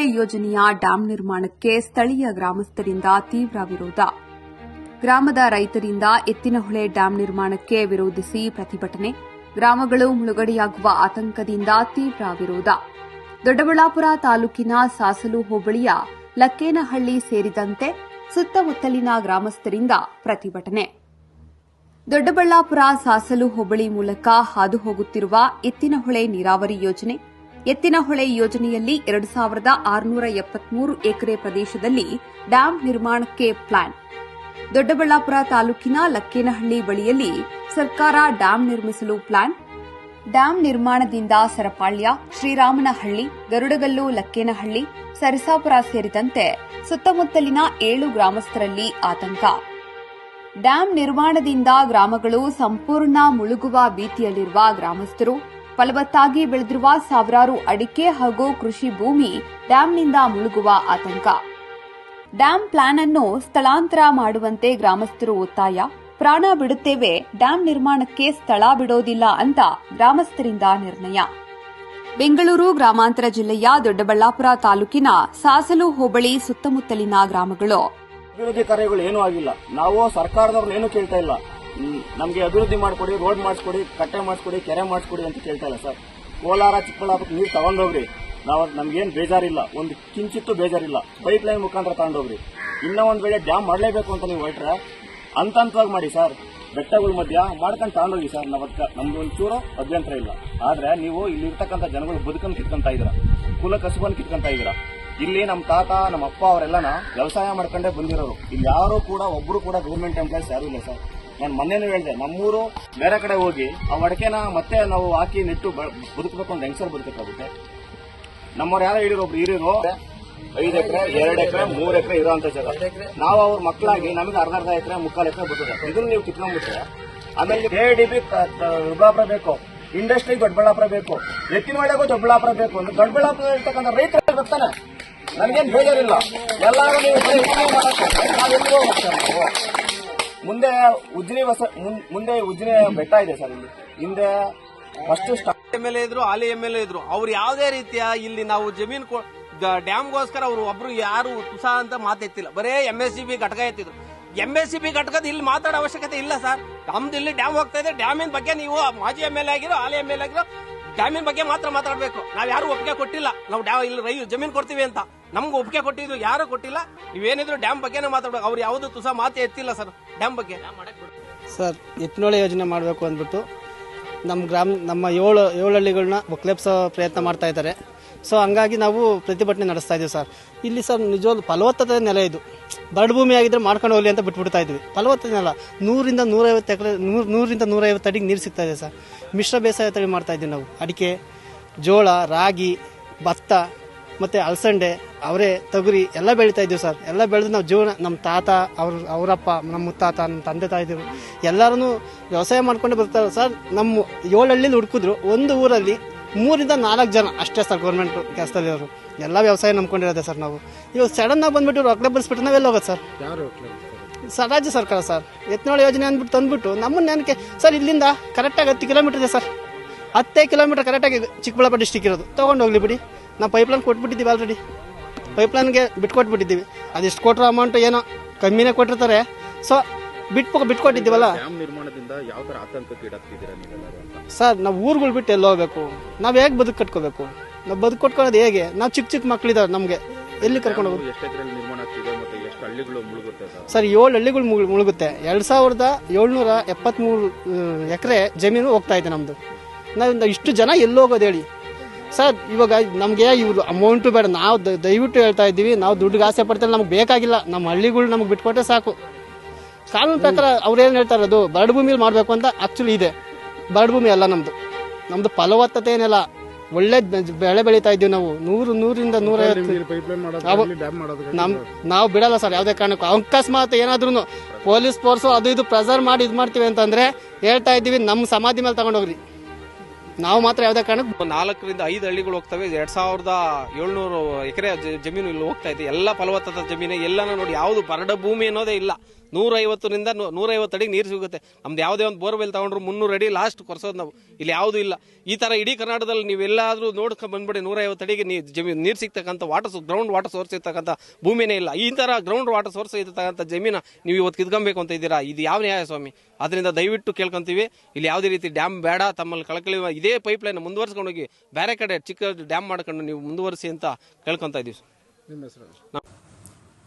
ಎತ್ತಿನಹೊಳೆ ಯೋಜನೆಯ ಡ್ಯಾಂ ನಿರ್ಮಾಣಕ್ಕೆ ಸ್ಥಳೀಯ ಗ್ರಾಮಸ್ಥರಿಂದ ತೀವ್ರ ವಿರೋಧ. ಗ್ರಾಮದ ರೈತರಿಂದ ಎತ್ತಿನಹೊಳೆ ಡ್ಯಾಂ ನಿರ್ಮಾಣಕ್ಕೆ ವಿರೋಧಿಸಿ ಪ್ರತಿಭಟನೆ. ಗ್ರಾಮಗಳು ಮುಳುಗಡೆಯಾಗುವ ಆತಂಕದಿಂದ ತೀವ್ರ ವಿರೋಧ. ದೊಡ್ಡಬಳ್ಳಾಪುರ ತಾಲೂಕಿನ ಸಾಸಲು ಹೋಬಳಿಯ ಲಕ್ಕೇನಹಳ್ಳಿ ಸೇರಿದಂತೆ ಸುತ್ತಮುತ್ತಲಿನ ಗ್ರಾಮಸ್ಥರಿಂದ ಪ್ರತಿಭಟನೆ. ದೊಡ್ಡಬಳ್ಳಾಪುರ ಸಾಸಲು ಹೋಬಳಿ ಮೂಲಕ ಹಾದು ಹೋಗುತ್ತಿರುವ ಎತ್ತಿನಹೊಳೆ ನೀರಾವರಿ ಯೋಜನೆ. ಎತ್ತಿನಹೊಳೆ ಯೋಜನೆಯಲ್ಲಿ ಎರಡು ಸಾವಿರದ ಆರುನೂರ ಎಪ್ಪತ್ಮೂರು ಎಕರೆ ಪ್ರದೇಶದಲ್ಲಿ ಡ್ಯಾಂ ನಿರ್ಮಾಣಕ್ಕೆ ಪ್ಲಾನ್. ದೊಡ್ಡಬಳ್ಳಾಪುರ ತಾಲೂಕಿನ ಲಕ್ಕೇನಹಳ್ಳಿ ಬಳಿಯಲ್ಲಿ ಸರ್ಕಾರ ಡ್ಯಾಂ ನಿರ್ಮಿಸಲು ಪ್ಲಾನ್. ಡ್ಯಾಂ ನಿರ್ಮಾಣದಿಂದ ಸರಪಾಳ್ಯ, ಶ್ರೀರಾಮನಹಳ್ಳಿ, ಗರುಡಗಲ್ಲು, ಲಕ್ಕೇನಹಳ್ಳಿ, ಸರಸಾಪುರ ಸೇರಿದಂತೆ ಸುತ್ತಮುತ್ತಲಿನ ಏಳು ಗ್ರಾಮಸ್ಥರಲ್ಲಿ ಆತಂಕ. ಡ್ಯಾಂ ನಿರ್ಮಾಣದಿಂದ ಗ್ರಾಮಗಳು ಸಂಪೂರ್ಣ ಮುಳುಗುವ ಭೀತಿಯಲ್ಲಿರುವ ಗ್ರಾಮಸ್ಥರು ಫಲವತ್ತಾಗಿ ಬೆಳೆದಿರುವ ಸಾವಿರಾರು ಅಡಿಕೆ ಹಾಗೂ ಕೃಷಿ ಭೂಮಿ ಡ್ಯಾಂನಿಂದ ಮುಳುಗುವ ಆತಂಕ. ಡ್ಯಾಂ ಪ್ಲಾನ್ ಅನ್ನು ಸ್ಥಳಾಂತರ ಮಾಡುವಂತೆ ಗ್ರಾಮಸ್ಥರು ಒತ್ತಾಯ. ಪ್ರಾಣ ಬಿಡುತ್ತೇವೆ ಡ್ಯಾಂ ನಿರ್ಮಾಣಕ್ಕೆ ಸ್ಥಳ ಬಿಡೋದಿಲ್ಲ ಅಂತ ಗ್ರಾಮಸ್ಥರಿಂದ ನಿರ್ಣಯ. ಬೆಂಗಳೂರು ಗ್ರಾಮಾಂತರ ಜಿಲ್ಲೆಯ ದೊಡ್ಡಬಳ್ಳಾಪುರ ತಾಲೂಕಿನ ಸಾಸಲು ಹೋಬಳಿ ಸುತ್ತಮುತ್ತಲಿನ ಗ್ರಾಮಗಳು. ಅಭಿವೃದ್ಧಿ ಕಾರ್ಯಗಳು ಏನೂ ಆಗಿಲ್ಲ. ನಾವು ಸರ್ಕಾರದವರು ಏನು ಕೇಳ್ತಾ ಇಲ್ಲ. ನಮ್ಗೆ ಅಭಿವೃದ್ಧಿ ಮಾಡಿಕೊಡಿ ರೋಡ್ ಮಾಡಿಸ್ಕೊಡಿ, ಕಟ್ಟೆ ಮಾಡಿಸ್ಕೊಡಿ, ಕೆರೆ ಮಾಡಿಸ್ಕೊಡಿ ಅಂತ ಕೇಳ್ತಾ ಇಲ್ಲ ಸರ್. ಕೋಲಾರ, ಚಿಕ್ಕಬಳ್ಳಾಪುರಕ್ಕೆ ನೀರು ತಗೊಂಡೋಗ್ರಿ. ನಾವು ನಮಗೇನು ಬೇಜಾರಿಲ್ಲ. ಒಂದು ಕಿಂಚಿತ್ತು ಬೇಜಾರಿಲ್ಲ. ಪೈಪ್ ಲೈನ್ ಮುಖಾಂತರ ತಗೊಂಡೋಗ್ರಿ. ಇನ್ನೂ ಒಂದು ವೇಳೆ ಡ್ಯಾಮ್ ಮಾಡಲೇಬೇಕು ಅಂತ ನೀವು ಹೊರಟ್ರೆ ಅಂತ ಹಂತವಾಗಿ ಮಾಡಿ ಸರ್. ಬೆಟ್ಟಗಳ ಮಧ್ಯ ಮಾಡ್ಕೊಂಡು ತಗೊಂಡೋಗಿ ಸರ್. ಅದಕ್ಕೆ ನಮ್ದು ಒಂಚೂರು ಅಭ್ಯಂತರ ಇಲ್ಲ. ಆದರೆ ನೀವು ಇಲ್ಲಿ ಇರ್ತಕ್ಕಂಥ ಜನಗಳು ಬದುಕನ್ನು ಕಿತ್ಕೊಂತ ಇದ್ದೀರಾ. ಕುಲ ಕಸುಬನ್ನು ಕಿತ್ಕೊಂತ ಇದ್ದೀರಾ. ಇಲ್ಲಿ ನಮ್ಮ ತಾತ ನಮ್ಮ ಅಪ್ಪ ಅವರೆಲ್ಲನ ವ್ಯವಸಾಯ ಮಾಡ್ಕೊಂಡೇ ಬಂದಿರೋರು. ಇಲ್ಲಿ ಯಾರು ಕೂಡ ಒಬ್ಬರು ಕೂಡ ಗೌರ್ಮೆಂಟ್ ಎಂಪ್ಲಾಯ್ಸ್ ಯಾರು ಇಲ್ಲ ಸರ್. ನಾನು ಮೊನ್ನೆನೂ ಹೇಳಿದೆ, ನಮ್ಮೂರು ಬೇರೆ ಕಡೆ ಹೋಗಿ ಆ ಅಡಕೆನ ಮತ್ತೆ ನಾವು ಹಾಕಿ ನೆಟ್ಟು ಬದುಕಬೇಕು ಅಂತ ಹೆಂಗ್ಸರ್ ಬದುಕಬೇಕಾಗುತ್ತೆ. ನಮ್ಮವ್ರು ಯಾರೋ ಹಿಡಿರೋ ಒಬ್ರು ಹಿರಿಯರು ಐದು ಎಕರೆ, ಎರಡು ಎಕರೆ, ಮೂರು ಎಕರೆ ಇರುವಂತ ಜಾಗ. ನಾವು ಅವ್ರ ಮಕ್ಕಳಾಗಿ ನಮಗೆ ಅರ್ಧ ಅರ್ಧ ಎಕರೆ, ಮುಕ್ಕಾಲು ಎಕರೆ ಬರ್ತದೆ ಇದನ್ನ ನೀವು ಕಿತ್ಕೊಂಡ್ಬಿಟ್ರೆ ಆಮೇಲೆ ಕೆ ಡಿ ಬಿ ದೊಡ್ಡಬಳ್ಳಾಪುರ ಬೇಕು, ಇಂಡಸ್ಟ್ರಿ ದೊಡ್ಡಬಳ್ಳಾಪುರ ಬೇಕು ಎತ್ತಿನ ಒಳಗೂ ದೊಡ್ಡಬಳ್ಳಾಪುರ ಬೇಕು ಅಂದ್ರೆ ದೊಡ್ಡಬಳ್ಳಾಪುರ ಇರ್ತಕ್ಕಂಥ ರೈತರು ಬರ್ತಾನೆ. ನನಗೇನು ಬೇಜಾರಿಲ್ಲ. ಎಲ್ಲರೂ ನೀವು ಮುಂದೆ ಉಜ್ಜಿನಿ ಮುಂದೆ ಉಜ್ಜಿನಿ ಬೆಟ್ಟ ಇದೆ ಸರ್ ಇಲ್ಲಿ. ಹಿಂದೆ ಫಸ್ಟ್ ಸ್ಟಾರ್ಟ್ ಮೇಲೆ ಎಲ್ ಎ ಇದ್ರು ಹಾಲಿ ಎಂ ಎಲ್ ಎ ಇದ್ರು. ಅವ್ರು ಯಾವುದೇ ರೀತಿಯ ಇಲ್ಲಿ ನಾವು ಜಮೀನ್ ಡ್ಯಾಮ್ಗೋಸ್ಕರ ಅವರು ಒಬ್ರು ಯಾರು ತುಸ ಅಂತ ಮಾತೆತ್ತಿಲ್ಲ ಬರೇ ಎಂ ಎಸ್ ಸಿ ಬಿ ಘಟಕ ಎತ್ತಿದ್ರು. ಎಂ ಎಸ್ ಸಿ ಬಿ ಘಟಕದ ಇಲ್ಲಿ ಮಾತಾಡೋ ಅವಶ್ಯಕತೆ ಇಲ್ಲ ಸರ್. ನಮ್ದು ಇಲ್ಲಿ ಡ್ಯಾಮ್ ಹೋಗ್ತಾ ಇದೆ. ಡ್ಯಾಮಿನ ಬಗ್ಗೆ ನೀವು ಮಾಜಿ ಎಂ ಎಲ್ ಎ ಆಗಿರೋ ಹಾಲಿ ಎಂ ಎಲ್ ಎ ಆಗಿರೋ ಡ್ಯಾಮಿನ ಬಗ್ಗೆ ಮಾತ್ರ ಮಾತಾಡಬೇಕು. ನಾವು ಯಾರು ಒಪ್ಪಿಗೆ ಕೊಟ್ಟಿಲ್ಲ. ನಾವು ಡ್ಯಾ ಇಲ್ಲಿ ರೈ ಜಮೀನ್ ಕೊಡ್ತೀವಿ ಅಂತ. ನಮ್ಗೆ ಒಪ್ಪಿಗೆ ಕೊಟ್ಟಿದ್ರು, ಯಾರು ಕೊಟ್ಟಿಲ್ಲ. ನೀವೇನಿದ್ರು ಡ್ಯಾಮ್ ಬಗ್ಗೆನೇ ಮಾತಾಡ್ಬೇಕು. ಅವ್ರು ಯಾವ್ದು ತುಸ ಮಾತೇ ಎತ್ತಿಲ್ಲ ಸರ್, ಡ್ಯಾಮ್ ಬಗ್ಗೆ. ಸರ್ ಎತ್ತಿನೊಳೆ ಯೋಜನೆ ಮಾಡಬೇಕು ಅಂದ್ಬಿಟ್ಟು ನಮ್ಮ ಗ್ರಾಮ ನಮ್ಮ ಏಳು ಏಳು ಹಳ್ಳಿಗಳನ್ನ ಒಕ್ಲೆಪ್ಸೋ ಪ್ರಯತ್ನ ಮಾಡ್ತಾ ಇದ್ದಾರೆ. ಸೊ ಹಂಗಾಗಿ ನಾವು ಪ್ರತಿಭಟನೆ ನಡೆಸ್ತಾ ಇದ್ದೀವಿ ಸರ್. ಇಲ್ಲಿ ಸರ್, ನಿಜವಾಗ್ಲೂ ಫಲವತ್ತತೆ ನೆಲ ಇದು. ಬರಡು ಭೂಮಿ ಆಗಿದ್ರೆ ಮಾಡ್ಕೊಂಡು ಹೋಗ್ಲಿ ಅಂತ ಬಿಟ್ಬಿಡ್ತಾ ಇದ್ವಿ. ಫಲವತ್ತತೆ ನೆಲ ನೂರಿಂದ ನೂರೈವತ್ತು ಎಕರೆ, ನೂರು, ನೂರಿಂದ ನೂರೈವತ್ತು ಅಡಿಗೆ ನೀರು ಸಿಗ್ತಾ ಇದೆ ಸರ್. ಮಿಶ್ರ ಬೇಸಾಯ ತಳಿ ಮಾಡ್ತಾ ಇದ್ದೀವಿ ನಾವು. ಅಡಿಕೆ, ಜೋಳ, ರಾಗಿ, ಭತ್ತ, ಮತ್ತು ಅಲಸಂಡೆ, ಅವರೇ, ತೊಗರಿ ಎಲ್ಲ ಬೆಳೀತಾ ಇದ್ದೀವಿ ಸರ್. ಎಲ್ಲ ಬೆಳೆದು ನಾವು ಜೀವನ ನಮ್ಮ ತಾತ, ಅವ್ರ, ಅವರಪ್ಪ ನಮ್ಮ ಮುತ್ತಾತ ನಮ್ಮ ತಂದೆ ತಾಯಿದ್ರು ಎಲ್ಲರೂ ವ್ಯವಸಾಯ ಮಾಡ್ಕೊಂಡು ಬರ್ತಾರೆ ಸರ್. ನಮ್ಮ ಏಳು ಹಳ್ಳಿಲಿ ಹುಡುಕಿದ್ರು, ಒಂದು ಊರಲ್ಲಿ ಮೂರಿಂದ ನಾಲ್ಕು ಜನ ಅಷ್ಟೇ ಸರ್ ಗೌರ್ಮೆಂಟ್ ಕೆಲಸದಲ್ಲಿರೋರು. ಎಲ್ಲ ವ್ಯವಸಾಯ ನಂಬ್ಕೊಂಡಿರೋದೆ ಸರ್ ನಾವು. ಇವಾಗ ಸಡನ್ ಆಗಿ ಬಂದ್ಬಿಟ್ಟು ರೊಕ್ಕ ಬರ್ಸ್ಬಿಟ್ಟು ನಾವೆಲ್ಲ ಹೋಗೋದು ಸರ್. ಸರ್ ರಾಜ್ಯ ಸರ್ಕಾರ ಸರ್. ಎತ್ನೋಳ ಯೋಜನೆ ಅಂದ್ಬಿಟ್ಟು ತಂದ್ಬಿಟ್ಟು ನಮ್ಮನ್ನ ನನಗೆ ಸರ್ ಇಲ್ಲಿಂದ ಕರೆಕ್ಟಾಗಿ ಹತ್ತು ಕಿಲೋಮೀಟರ್ ಇದೆ ಸರ್. ಹತ್ತೇ ಕಿಲೋಮೀಟರ್ ಕರೆಕ್ಟಾಗಿ ಚಿಕ್ಕಬಳ್ಳಾಪುರ ಡಿಸ್ಟಿಕ್ ಇರೋದು. ತೊಗೊಂಡು ಹೋಗ್ಲಿ ಬಿಡಿ. ನಾವು ಪೈಪ್ಲೈನ್ ಕೊಟ್ಬಿಟ್ಟಿದ್ದೀವಿ ಆಲ್ರೆಡಿ ಪೈಪ್ಲೈನ್ಗೆ ಬಿಟ್ಕೊಟ್ಬಿಟ್ಟಿದ್ದೀವಿ. ಅದೆಷ್ಟು ಕೊಟ್ಟರು ಅಮೌಂಟ್ ಏನೋ ಕಮ್ಮಿನೇ ಕೊಟ್ಟಿರ್ತಾರೆ. ಸೊ ಬಿಟ್ಟು ಬಿಟ್ಕೊಟ್ಟಿದ್ದೀವಲ್ಲ? ಡ್ಯಾಮ್ ನಿರ್ಮಾಣದಿಂದ ಯಾವ ತರ ಆತಂಕಕ್ಕೆ ಈಡಾಗ್ತಿದ್ದೀರಾ ನೀವೆಲ್ಲರೂ ಅಂತ? ಸರ್ ನಾವು ಊರುಗಳು ಬಿಟ್ಟು ಎಲ್ಲಿ ಹೋಗ್ಬೇಕು? ನಾವು ಹೇಗೆ ಬದುಕು ಕಟ್ಕೋಬೇಕು? ನಾವು ಬದುಕು ಕಟ್ಕೊಳ್ಳೋದು ಹೇಗೆ? ನಾವು ಚಿಕ್ಕ ಚಿಕ್ಕ ಮಕ್ಕಳಿದ್ದಾರೆ ನಮಗೆ. ಎಲ್ಲಿ ಕರ್ಕೊಂಡು ಹೋಗೋದು ಎಷ್ಟು ಎಕರೆಯಲ್ಲಿ ನಿರ್ಮಾಣ ಆಗ್ತಿದೆ ಮತ್ತೆ ಎಷ್ಟು ಹಳ್ಳಿಗಳು ಮುಳುಗುತ್ತೆ ಸರ್? ಸರ್ ಏಳು ಹಳ್ಳಿಗಳು ಮುಳ್- ಮುಳುಗುತ್ತೆ. ಎರಡು ಸಾವಿರದ ಏಳ್ನೂರ ಎಪ್ಪತ್ತ್ಮೂರು ಎಕರೆ ಜಮೀನು ಹೋಗ್ತಾ ಇದೆ ನಮ್ಮದು ನಾವು ಇಷ್ಟು ಜನ ಎಲ್ಲಿ ಹೋಗೋದು ಹೇಳಿ? ಸರ್ ಇವಾಗ ನಮಗೆ ಇವ್ರು ಅಮೌಂಟು ಬೇಡ. ನಾವು ದ- ದಯವಿಟ್ಟು ಹೇಳ್ತಾ ಇದ್ದೀವಿ. ನಾವು ದುಡ್ಡು ಆಸೆ ಪಡ್ತಾರೆ. ನಮ್ಗೆ ಬೇಕಾಗಿಲ್ಲ. ನಮ್ಮ ಹಳ್ಳಿಗಳು ನಮ್ಗೆ ಬಿಟ್ಕೊಟ್ರೆ ಸಾಕು. ಕಾನೂನು ಪ್ರಕಾರ ಅವ್ರು ಏನು ಹೇಳ್ತಾರೆ ಅದು ಬರಡು ಭೂಮಿಲಿ ಮಾಡಬೇಕು ಅಂತ ಆಕ್ಚುಲಿ ಇದೆ. ಬರಡು ಭೂಮಿ ಅಲ್ಲ ನಮ್ದು. ನಮ್ದು ಫಲವತ್ತತೆ ಏನಿಲ್ಲ ಒಳ್ಳೆ ಬೆಳೆ ಬೆಳೀತಾ ಇದೀವಿ ನಾವು. ನೂರು ನೂರಿಂದ ನೂರೈವತ್ತು ನಮ್ ನಾವು ಬಿಡಲ್ಲ ಸರ್ ಯಾವುದೇ ಕಾರಣಕ್ಕೂ. ಅಕಸ್ಮಾತ್ ಏನಾದ್ರೂ ಪೊಲೀಸ್ ಫೋರ್ಸು ಅದು ಇದು ಪ್ರೆಸರ್ ಮಾಡಿ ಇದು ಮಾಡ್ತೀವಿ ಅಂತಂದ್ರೆ ಹೇಳ್ತಾ ಇದ್ದೀವಿ ನಮ್ಮ ಸಮಾಧಿ ಮೇಲೆ ತಗೊಂಡೋಗ್ರಿ. ನಾವು ಮಾತ್ರ ಯಾವುದೇ ಕಾರಣಕ್ಕೆ ನಾಲ್ಕರಿಂದ ಐದು ಹಳ್ಳಿಗಳು ಹೋಗ್ತವೆ. ಎರಡ್ ಸಾವಿರದ ಏಳ್ನೂರು ಎಕರೆ ಜಮೀನು ಇಲ್ಲಿ ಹೋಗ್ತಾ ಇದೆ. ಎಲ್ಲ ಫಲವತ್ತದ ಜಮೀನು. ಎಲ್ಲಾನು ನೋಡಿ ಯಾವುದು ಬರಡ ಭೂಮಿ ಅನ್ನೋದೇ ಇಲ್ಲ. ನೂರೈವತ್ತರಿಂದ ನೂರೈವತ್ತು ಅಡಿಗೆ ನೀರು ಸಿಗುತ್ತೆ. ನಮ್ದು ಯಾವುದೇ ಒಂದು ಬೋರ್ವೆಲ್ ತಗೊಂಡ್ರು ಮುನ್ನೂರು ಅಡಿ ಲಾಸ್ಟ್ ಕೊರ್ಸೋದು ನಾವು. ಇಲ್ಲಿ ಯಾವುದೂ ಇಲ್ಲ. ಈ ತರ ಇಡೀ ಕರ್ನಾಟಕದಲ್ಲಿ ನೀವೆಲ್ಲಾದರೂ ನೋಡ್ಕೊಂಡು ಬಂದ್ಬಿಡಿ ನೂರೈವತ್ತು ಅಡಿಗೆ ನೀ ಜಮೀನು ನೀರು ಸಿಗ್ತಕ್ಕಂಥ ವಾಟರ್ ಗ್ರೌಂಡ್ ವಾಟರ್ ಸೋರ್ಸ್ ಇರ್ತಕ್ಕಂಥ ಭೂಮಿನೇ ಇಲ್ಲ. ಈ ಥರ ಗ್ರೌಂಡ್ ವಾಟರ್ ಸೋರ್ಸ್ ಇರ್ತಕ್ಕಂಥ ಜಮೀನ ನೀವು ಇವತ್ತು ಕಿತ್ಕೊಬೇಕು ಅಂತ ಇದ್ದೀರಾ? ಇದು ಯಾವ ನ್ಯಾಯ ಸ್ವಾಮಿ? ಅದರಿಂದ ದಯವಿಟ್ಟು ಕೇಳ್ಕೊಂತೀವಿ. ಇಲ್ಲಿ ಯಾವುದೇ ರೀತಿ ಡ್ಯಾಮ್ ಬೇಡ ತಮ್ಮಲ್ಲಿ ಕಳಕಳಿ ಇದೇ ಪೈಪ್ ಲೈನ್ ಮುಂದುವರ್ಸ್ಕೊಂಡು ಹೋಗಿ ಬೇರೆ ಕಡೆ ಚಿಕ್ಕ ಡ್ಯಾಮ್ ಮಾಡ್ಕೊಂಡು ನೀವು ಮುಂದುವರಿಸಿ ಅಂತ ಕೇಳ್ಕೊಂತ ಇದೀವಿ